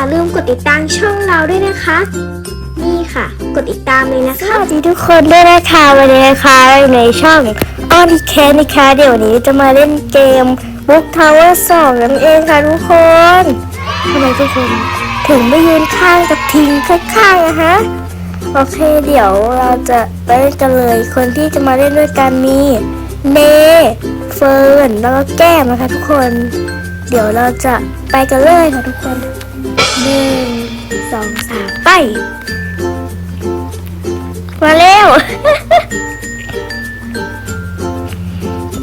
าลืมกดติดตามช่องเราด้วยนะคะ นี่ค่ะ กดติดตามเลยนะคะสวัสดีทุกคนด้วยนะคะวันนี้นะคะในช่องออนแคนะคะ เดี๋ยวนี้จะมาเล่นเกมบุ๊กทาวเวอร์สองนั่นเองค่ะทุกคนทำไมทุกคนถึงไม่ยืนข้างกับทิงข้างๆนะฮะโอเคเดี๋ยวเราจะไปเล่นกันเลยคนที่จะมาเล่นด้วยกันมีเนเฟิร์นแล้วก็แก้มนะคะทุกคน เดี๋ยวเราจะไปกันเลยค่ะทุกคน หนึ่งสองสามไป มาเร็ว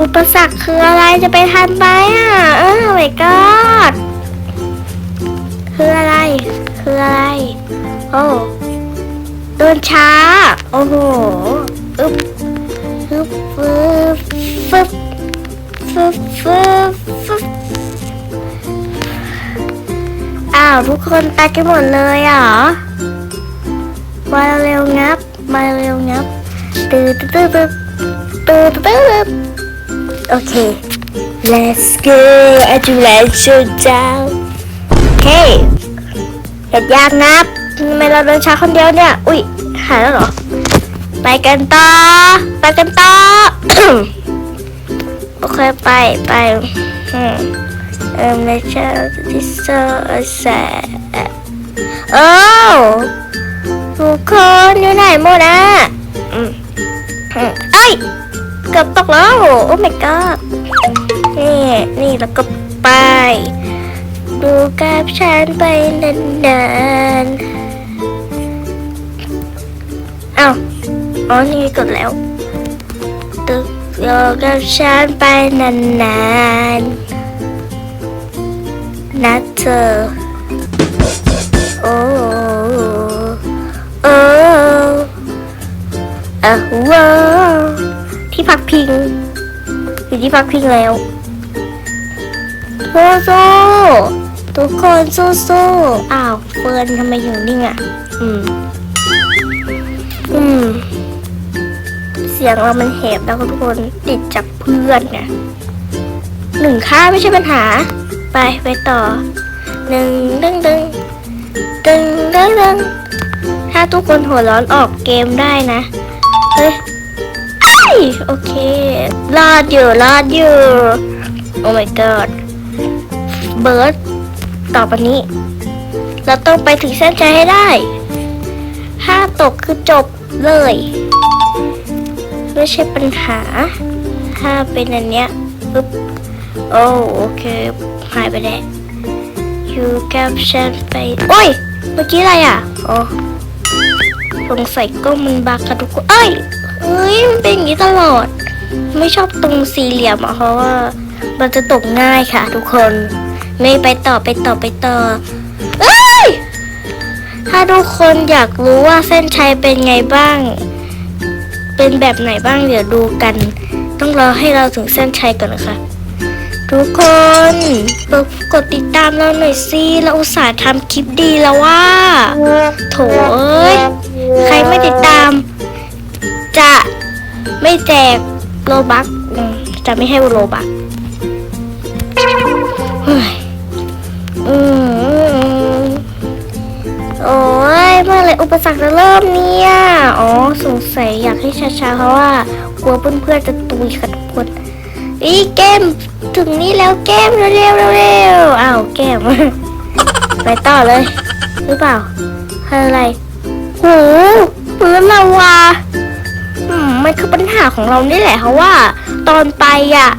อุปสรรคคืออะไรจะไปทันไหมอะเออไม่กอดคืออะไร คืออะไร โอ้เดินช้า โอ้โหอึบอึบฟึบฟึบฟึบฟึบฟึบาว ทุกคนตายกันหมดเลยเหรอ มาเร็วงับ มาเร็วงับตื้อตื้อตื้อตื้อตื้อตื้อโอเค let's go อาจูเลชูเจ้าเฮ้เห็ดยากงับทำไมเราเดินช้าคนเดียวเนี่ย อุ้ยหายแล้วเหรอ ไปกันต่อ ไปกันต่อ โอเค ไปไปอืม เอ่อไม่ใช่ที่โซ่แสโอ้ทุกคนอยู่ไหนหมดอะอืมอืมเอ้ย เกือบตกแล้ว โอ้ my god นี่ นี่แล้วก็ไป ดูกับฉันไปนานๆ เอ้า อ๋อ นี่กดแล้วดูดูกับฉันไปนานๆ นะเธอ โอ้โอ้อะว้าวที่พักพิง อยู่ที่พักพิงแล้วสู้สู้ทุกคนสู้สู้อ้าวเฟิร์นทำไมอยู่นิ่งอะ อืม อืม เสียงเรามันแหบแล้วทุกคนติดจากเพื่อนไงหนึ่งค่าไม่ใช่ปัญหา ไปไปต่อหนึ่งดึงดึงดึงดึงดึงถ้าทุกคนหัวร้อนออกเกมได้นะ เฮ้ยโอเค รอดอยู่รอดอยู่ โอ้ my god เบิร์ดต่อไปนี้ เราต้องไปถึงเส้นใจให้ได้ ถ้าตกคือจบเลย ไม่ใช่ปัญหา ถ้าเป็นอันเนี้ยปึ๊บ โอ้โอเคหายไปแล้วอยู่กับฉันไปโอ้ย เมื่อกี้อะไรอะอ๋อสงสัยกล้องมันบักกันทุกคนเอ้ยเอ้ยมันเป็นอย่างนี้ตลอด ไม่ชอบตรงสี่เหลี่ยมอะเพราะว่า มันจะตกง่ายค่ะ ทุกคน ไม่ไปต่อไปต่อไปต่อเอ้ยถ้าทุกคนอยากรู้ว่าเส้นชัยเป็นไงบ้าง เป็นแบบไหนบ้างเดี๋ยวดูกัน ต้องรอให้เราถึงเส้นชัยก่อนนะคะ ทุกคน กดติดตามเราหน่อยสิเราอุตส่าห์ทำคลิปดีแล้วว่า โถเอ้ย ใครไม่ติดตาม จะไม่แจกโลบักจะไม่ให้โลบักเฮ้ยอืมโอ้ยเมื่อไรอุปสรรคจะเริ่มเนี่ย อ๋อ สงสัยอยากให้ช้าๆ เพราะว่ากลัวเพื่อนๆจะตุยค่ะทุกคน อีเกมถึงนี่แล้วเกมเร็วๆเร็วๆอ้าวเกมไปต่อเลย หรือเปล่าอะไรหูพื้นลาวาอืมมันคือปัญหาของเรานี่แหละเพราะว่า ตอนไปอะ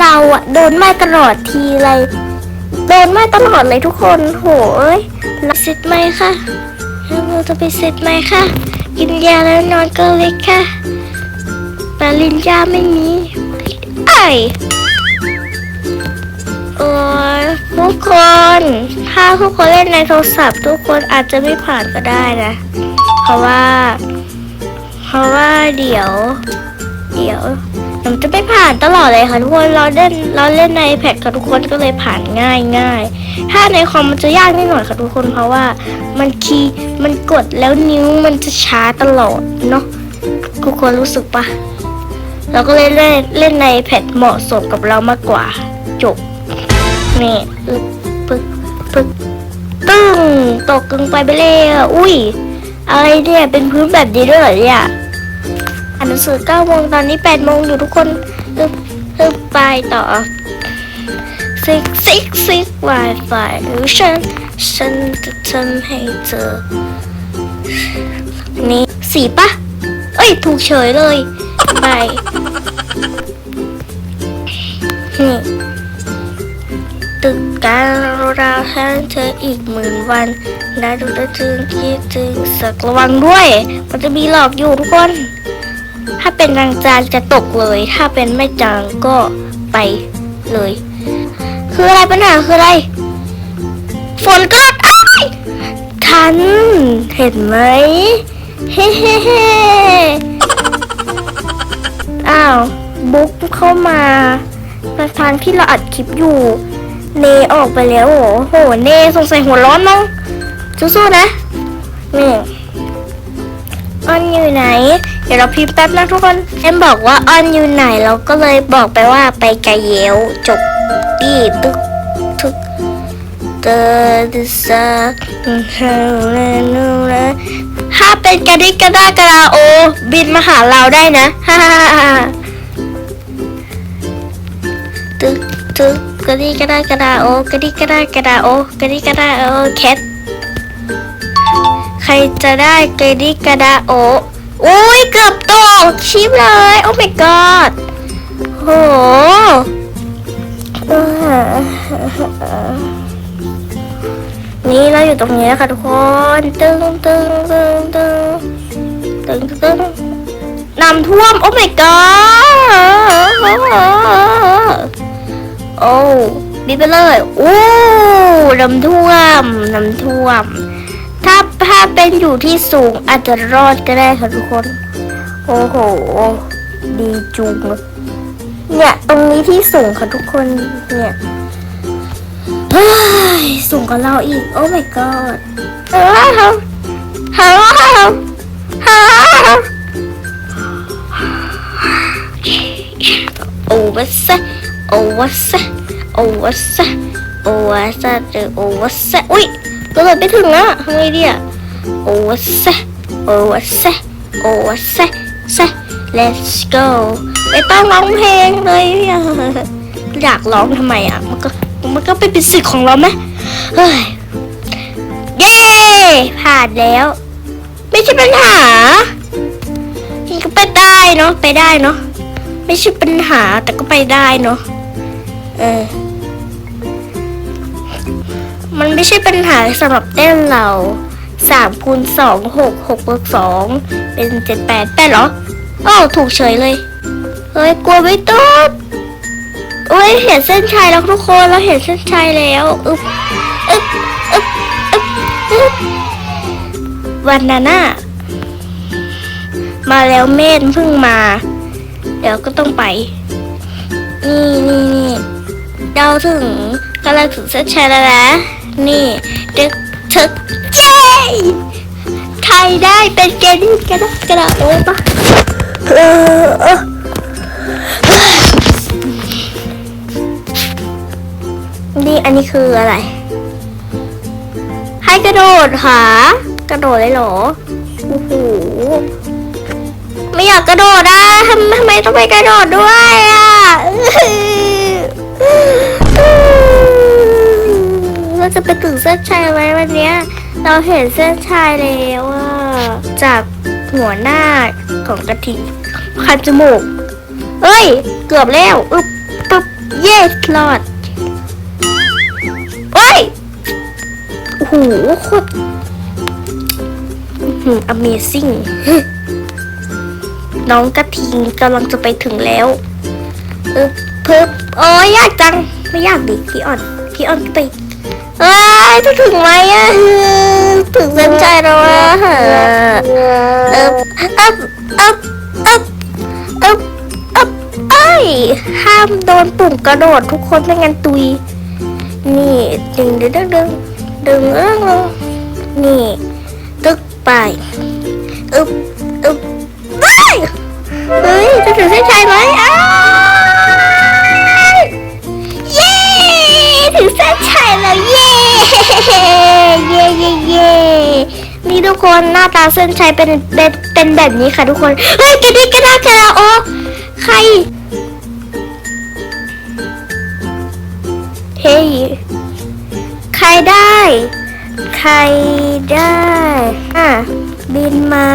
เราอะโดนไม้ตลอดทีไรโดนไม้ตลอดเลยทุกคนโหยรับเสร็จไหมคะเราจะไปเสร็จไหมคะกินยาแล้วนอนก็เล็กค่ะปริญญาไม่มี ไอ้โอ้ยทุกคน ถ้าทุกคนเล่นในโทรศัพท์ ทุกคนอาจจะไม่ผ่านก็ได้นะ เพราะว่า เพราะว่าเดี๋ยว เดี๋ยวมันจะไม่ผ่านตลอดเลยค่ะทุกคนเราเล่นเราเล่นในแพดกับทุกคนก็เลยผ่านง่ายง่ายถ้าในคอมมันจะยากนิดหน่อยค่ะทุกคนเพราะว่ามันคีย์มันกดแล้วนิ้วมันจะช้าตลอดเนาะทุกคนรู้สึกปะ เราก็เลยเล่นเล่นในแพดเหมาะสมกับเรามากกว่าจบนี่อึ๊บปึ๊กปึ๊กตึ้งตกลงไปไปเลยอะอุ้ยอะไรเนี่ยเป็นพื้นแบบนี้ด้วยเหรอเนี่ยอ่านหนังสือเก้าโมงตอนนี้แปดโมงอยู่ทุกคนฮึบฮึบไปต่อซิกซิกซิกไวไฟหรือฉันฉันจะทำให้เธอนี่สีปะเอ้ย ถูกเฉยเลย ไปนี่ตึกการราแทนเธออีกหมื่นวันได้ดูได้ถึงคิดถึงสักระวังด้วย มันจะมีหลอกอยู่ทุกคน ถ้าเป็นจางจางจะตกเลย ถ้าเป็นไม่จางก็ไปเลย คืออะไรปัญหาคืออะไร ฝนก็อ้ายทัน เห็นไหม เฮ้เฮ้เฮ้ อ้าวบุ๊กเข้ามาประธานที่เราอัดคลิปอยู่ เนออกไปแล้วโอ้โหเนสงสัยหัวร้อนมั้งสู้ๆนะนี่ออนอยู่ไหน เดี๋ยวเราพิมพ์แป๊บนะทุกคนเอ็มบอกว่าออนอยู่ไหนเราก็เลยบอกไปว่าไปไกเยวจบดีตึกทึกเตอดิซา ถ้าเป็นกระดิกกระดากระดาโอ บินมาหาเราได้นะฮ่าฮ่าฮ่าตึกตึกกระดิกกระดากระดาโอกระดิกกระดากระดาโอกระดิกกระดาโอแคทใครจะได้กระดิกกระดาโออุ้ยเกือบตกชิปเลย โอ้ my god โห นี่เราอยู่ตรงนี้แล้วค่ะทุกคนตึงตึงตึงตึงตึงตึงน้ำท่วม โอ้ my god โอ้บีไปเลยโอ้น้ำท่วมน้ำท่วม ถ้าถ้าเป็นอยู่ที่สูงอาจจะรอดก็ได้ค่ะทุกคน โอ้โห ดีจุงเนี่ย ตรงนี้ที่สูงค่ะทุกคนเนี่ย ฮ้ยสูงกว่าเราอีก โอ้ my god ฮัลโหลฮัลโหลฮัลโหลฮัลโหลโอ้วะซะโอ้วะซะโอ้วะซะโอ้วะซะเจอโอ้วะซะอุ้ยก็เลยไม่ถึงอะทำไงดีอะโอ้เซโอ้เซโอ้เซเซ let's go ไม่ต้องร้องเพลงเลยอะอยากร้องทำไมอะมันก็ มันก็เป็นสิทธิ์ของเราไหมเฮ้ย เย้ ผ่านแล้ว ไม่ใช่ปัญหานี่ก็ไปได้เนาะ ไปได้เนาะ ไม่ใช่ปัญหาแต่ก็ไปได้เนาะ เออ มันไม่ใช่ปัญหาสำหรับเต้นเราสามคูณสองหกหกบวกสองเป็นเจ็ดแปดแปดเหรออ้าวถูกเฉยเลย เฮ้ย กลัวไม่ตุ๊บ เฮ้ยเห็นเส้นชัยแล้วทุกคนเราเห็นเส้นชัยแล้วอึ๊บอึ๊บอึ๊บอึ๊บอึบวันนั้นน่ะมาแล้วเมธเพิ่งมา เดี๋ยวก็ต้องไป นี่นี่นี่เราถึงกำลังถึงเส้นชัยแล้วนะ นี่ดึกถึกเย้ใครได้เป็นเกนกระดกกระดาโอ้ปะเออ นี่คืออะไร ให้กระโดดหากระโดดเลยเหรอ โอ้โห ไม่อยากกระโดดอะทำทำไมต้องไปกระโดดด้วยอะเราจะไปถึงเส้นชัยไหมวันนี้ เราเห็นเส้นชัยแล้วอะ จากหัวหน้าของกะทิคันจมูก เอ้ย เกือบแล้ว อึบปึ๊บ เย้รอด โอ้โหโคตร Amazing น้องกระทิงกำลังจะไปถึงแล้วเอึบปึ๊บโอ้ยยากจัง ไม่ยากดิพี่อ่อน พี่อ่อนไปเอ้ยจะถึงไหมอะถึงเส้นชัยแล้วอะเอบเอบเอบเอบเอบเอบเอ้ยห้ามโดนปุ่มกระโดดทุกคนไม่งั้นตุย นี่ดึงดึงดึง ดึงเรื่องลงนี่ ตึกไปอึบอึบเฮ้ยเฮ้ยจะถึงเส้นชัยไหมอ้าเย้ถึงเส้นชัยแล้วเย้เย้เย้เย้นี่ทุกคนหน้าตาเส้นชัยเป็นเป็นเป็นแบบนี้ค่ะทุกคนเฮ้ยกระดิกกระดากกระดาโอใครเฮ้ย รได้ ใครได้อะบินมา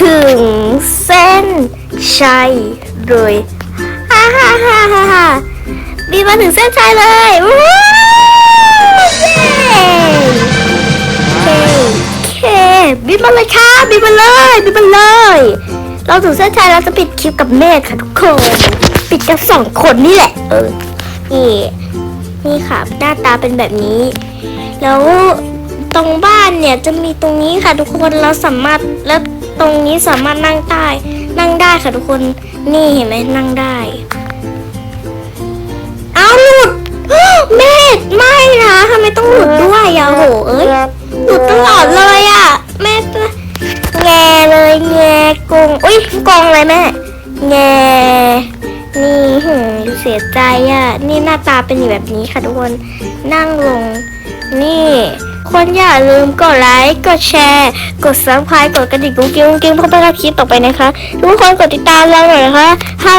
ถึงเส้นชัยเลยฮ่าฮ่าฮ่าฮ่าฮ่าบินมาถึงเส้นชัยเลยวู้เย้เคเคบินมาเลยค่ะบินมาเลยบินมาเลย เราถึงเส้นชัยเราจะปิดคลิปกับเมฆค่ะทุกคน ปิดกันสองคนนี่แหละ เออนี่ นี่ค่ะหน้าตาเป็นแบบนี้ แล้วตรงบ้านเนี่ยจะมีตรงนี้ค่ะทุกคนเราสามารถแล้วตรงนี้สามารถนั่งได้นั่งได้ค่ะทุกคนนี่เห็นไหมนั่งได้เอาหลุดเมธไม่นะทำไมต้องหลุดด้วยอะโหเอ้ยหลุดตลอดเลยอะแม่แงเลยแงกงอุ้ยกงเลยแม่แง นี่หืมเสียใจอะ นี่หน้าตาเป็นแบบนี้ค่ะทุกคน นั่งลง นี่ คนอย่าลืมกดไลค์ กดแชร์ กดซับสไครต์กดกระดิ่งกุ้งกิ้งกุ้งกิ้งเพื่อไม่พลาคลิปต่อไปนะคะ ทุกคนกดติดตามเราหน่อยนะคะ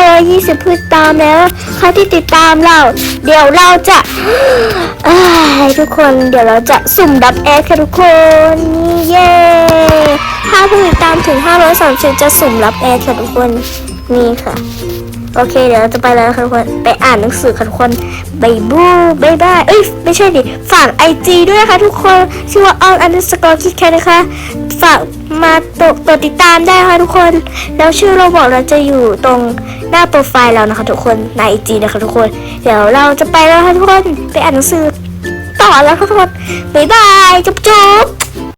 520ผู้ติดตามแล้วใครที่ติดตามเรา เดี๋ยวเราจะอ้ยทุกคนเดี๋ยวเราจะสุ่มดับแอดค่ะทุกคนนี่เย้ถ้าผู้ติดตามถึง530จะสุ่มรับแอดค่ะทุกคนนี่ค่ะ โอเคเดี๋ยวเราจะไปแล้วค่ะทุกคนไปอ่านหนังสือค่ะทุกคนบายบูบายบายเอ้ยไม่ใช่ดิฝากไอจีด้วยนะคะทุกคนชื่อว่า on underscore kit kat นะคะ ฝากมาตกติดตามได้ค่ะทุกคน แล้วชื่อเราบอกเราจะอยู่ตรงหน้าโปรไฟล์เรานะคะทุกคนในไอจีนะคะทุกคน เดี๋ยวเราจะไปแล้วค่ะทุกคนไปอ่านหนังสือต่อแล้วค่ะทุกคนบายบายจุ๊บจุ๊บ